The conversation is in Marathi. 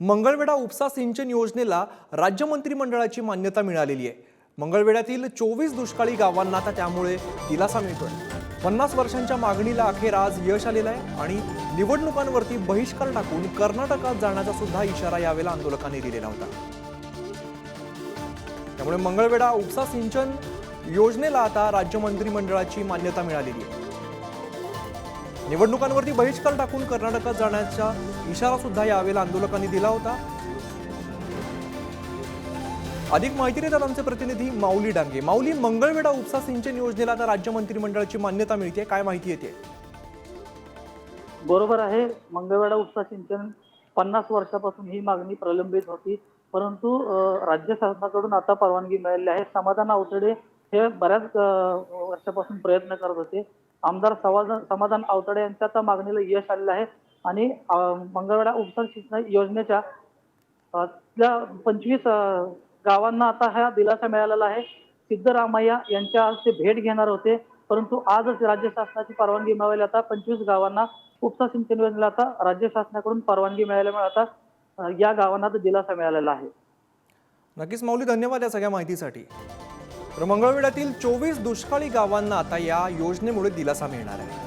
मंगळवेढा उपसा सिंचन योजनेला राज्य मंत्रिमंडळाची मान्यता मिळालेली आहे. मंगळवेढ्यातील चोवीस दुष्काळी गावांना आता त्यामुळे दिलासा मिळतोय. पन्नास वर्षांच्या मागणीला अखेर आज यश आलेलं आहे आणि निवडणुकांवरती बहिष्कार टाकून कर्नाटकात जाण्याचा सुद्धा इशारा यावेळेला आंदोलकांनी दिलेला होता. त्यामुळे मंगळवेढा उपसा सिंचन योजनेला आता राज्य मंत्रिमंडळाची मान्यता मिळालेली आहे. निवडणुकांवरती बहिष्कार टाकून कर्नाटकात जाण्याचा इशारा सुद्धा यावेळेला आंदोलकांनी दिला होता. अधिक माहिती देतात आमचे प्रतिनिधी माऊली डांगे. माऊली मंगळवेढा उपसा सिंचन योजनेला आता राज्य मंत्रिमंडळाची मान्यता मिळते काय माहिती येते? बरोबर आहे. मंगळवेढा उपसा सिंचन पन्नास वर्षापासून ही मागणी प्रलंबित होती. परंतु राज्य शासनाकडून आता परवानगी मिळालेली आहे. समाधान आवतडे हे बऱ्याच वर्षापासून प्रयत्न करत होते. आमदार समाधान समाधान यांच्या त्या मागणीला यश आलेलं आहे. आणि मंगळवेढा उपसा योजनेच्या त्या पंचवीस गावांना आता हा दिलासा मिळालेला आहे. सिद्धरामय्या यांच्या आज ते भेट घेणार होते. परंतु आजच राज्य शासनाची परवानगी मिळाली आता. पंचवीस गावांना उपसा सिंचन योजनेला आता राज्य शासनाकडून परवानगी मिळाल्यामुळे आता या गावांना दिलासा मिळालेला आहे. नक्कीच माऊली धन्यवाद या सगळ्या माहितीसाठी. तर मंगळवेढ्यातील चोवीस दुष्काळी गावांना आता या योजनेमुळे दिलासा मिळणार आहे.